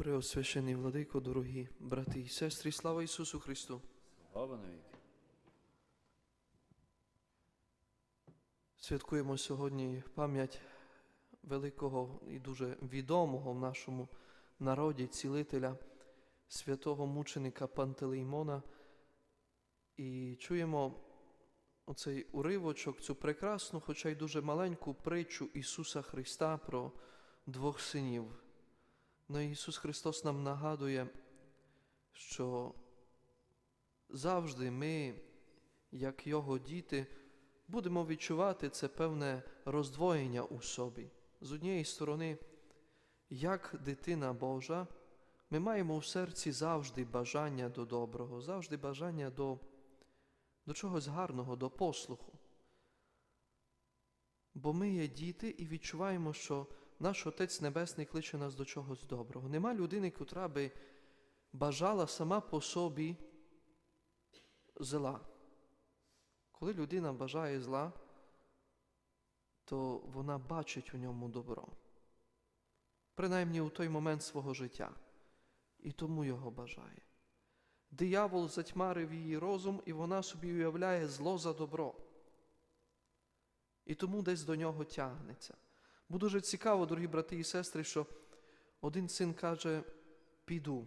Преосвящений владико, дорогі брати і сестри, слава Ісусу Христу! Слава навіки. Святкуємо сьогодні пам'ять великого і дуже відомого в нашому народі цілителя, святого мученика Пантелеймона. І чуємо оцей уривочок, цю прекрасну, хоча й дуже маленьку притчу Ісуса Христа про двох синів. Ну, Ісус Христос нам нагадує, що завжди ми, як Його діти, будемо відчувати це певне роздвоєння у собі. З однієї сторони, як дитина Божа, ми маємо в серці завжди бажання до доброго, завжди бажання до, до чогось гарного, до послуху. Бо ми є діти і відчуваємо, що наш Отець Небесний кличе нас до чогось доброго. Нема людини, котра би бажала сама по собі зла. Коли людина бажає зла, то вона бачить у ньому добро. Принаймні у той момент свого життя. І тому його бажає. Диявол затьмарив її розум, і вона собі уявляє зло за добро. І тому десь до нього тягнеться. Бо дуже цікаво, дорогі брати і сестри, що один син каже, піду.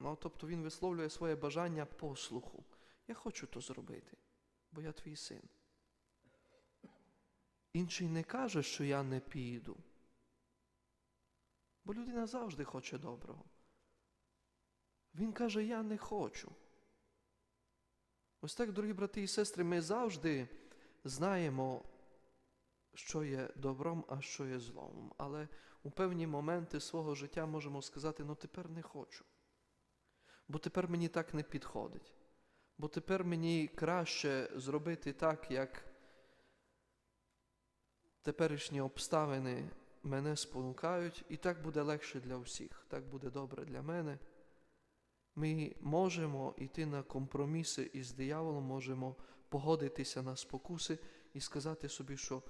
Ну, тобто він висловлює своє бажання послуху. Я хочу то зробити, бо я твій син. Інший не каже, що я не піду. Бо людина завжди хоче доброго. Він каже, я не хочу. Ось так, дорогі брати і сестри, ми завжди знаємо, що є добром, а що є злом. Але у певні моменти свого життя можемо сказати, ну тепер не хочу. Бо тепер мені так не підходить. Бо тепер мені краще зробити так, як теперішні обставини мене спонукають, і так буде легше для всіх, так буде добре для мене. Ми можемо йти на компроміси із дияволом, можемо погодитися на спокуси і сказати собі, що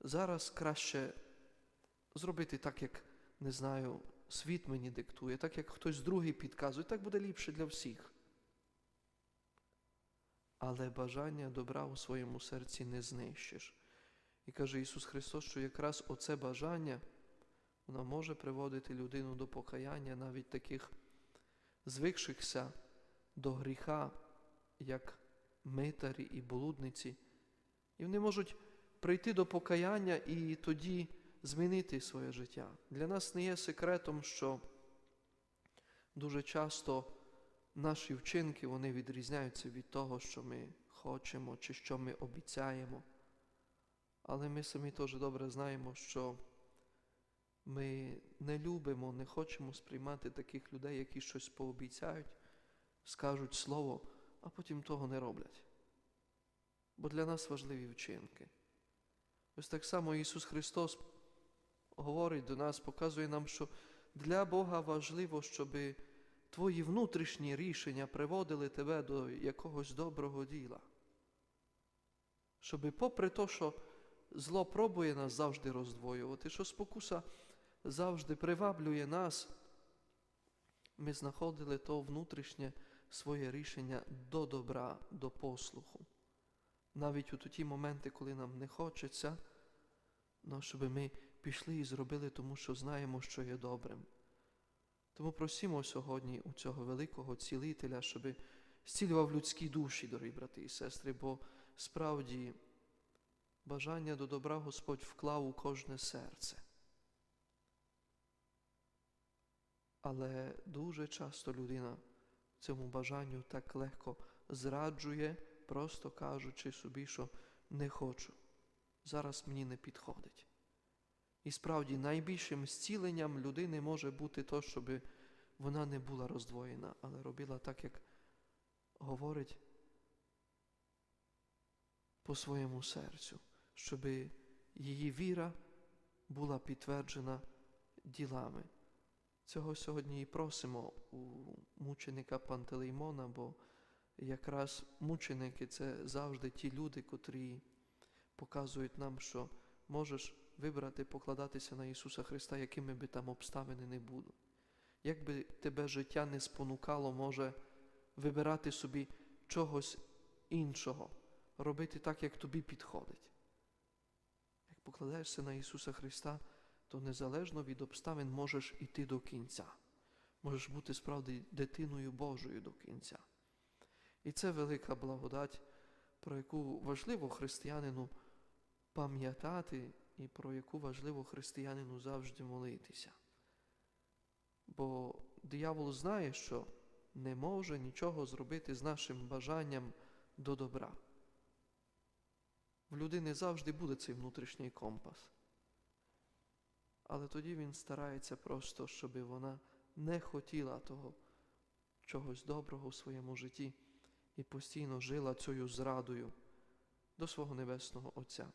зараз краще зробити так, як не знаю, світ мені диктує, так як хтось другий підказує, так буде ліпше для всіх. Але бажання добра у своєму серці не знищиш. І каже Ісус Христос, що якраз оце бажання воно може приводити людину до покаяння, навіть таких звикшихся до гріха, як митарі і блудниці. І вони можуть прийти до покаяння і тоді змінити своє життя. Для нас не є секретом, що дуже часто наші вчинки вони відрізняються від того, що ми хочемо чи що ми обіцяємо. Але ми самі теж добре знаємо, що ми не любимо, не хочемо сприймати таких людей, які щось пообіцяють, скажуть слово, а потім того не роблять. Бо для нас важливі вчинки. Ось так само Ісус Христос говорить до нас, показує нам, що для Бога важливо, щоб твої внутрішні рішення приводили тебе до якогось доброго діла. Щоб, попри те, що зло пробує нас завжди роздвоювати, що спокуса завжди приваблює нас, ми знаходили то внутрішнє своє рішення до добра, до послуху. Навіть у ті моменти, коли нам не хочеться, ну, щоб ми пішли і зробили, тому що знаємо, що є добрим. Тому просимо сьогодні у цього великого цілителя, щоб зцілював людські душі, дорогі брати і сестри, бо справді бажання до добра Господь вклав у кожне серце. Але дуже часто людина цьому бажанню так легко зраджує, просто кажучи собі, що не хочу. Зараз мені не підходить. І справді найбільшим зціленням людини може бути то, щоб вона не була роздвоєна, але робила так, як говорить по своєму серцю, щоб її віра була підтверджена ділами. Цього сьогодні і просимо у мученика Пантелеймона, бо якраз мученики це завжди ті люди, котрі показують нам, що можеш вибрати, покладатися на Ісуса Христа, якими би там обставини не були. Як би тебе життя не спонукало, може вибирати собі чогось іншого, робити так, як тобі підходить. Як покладаєшся на Ісуса Христа, то незалежно від обставин можеш іти до кінця. Можеш бути справді дитиною Божою до кінця. І це велика благодать, про яку важливо християнину пам'ятати і про яку важливо християнину завжди молитися. Бо диявол знає, що не може нічого зробити з нашим бажанням до добра. В людини завжди буде цей внутрішній компас. Але тоді він старається просто, щоб вона не хотіла того чогось доброго у своєму житті і постійно жила цією зрадою до свого Небесного Отця.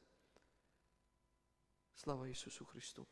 Слава Ісусу Христу!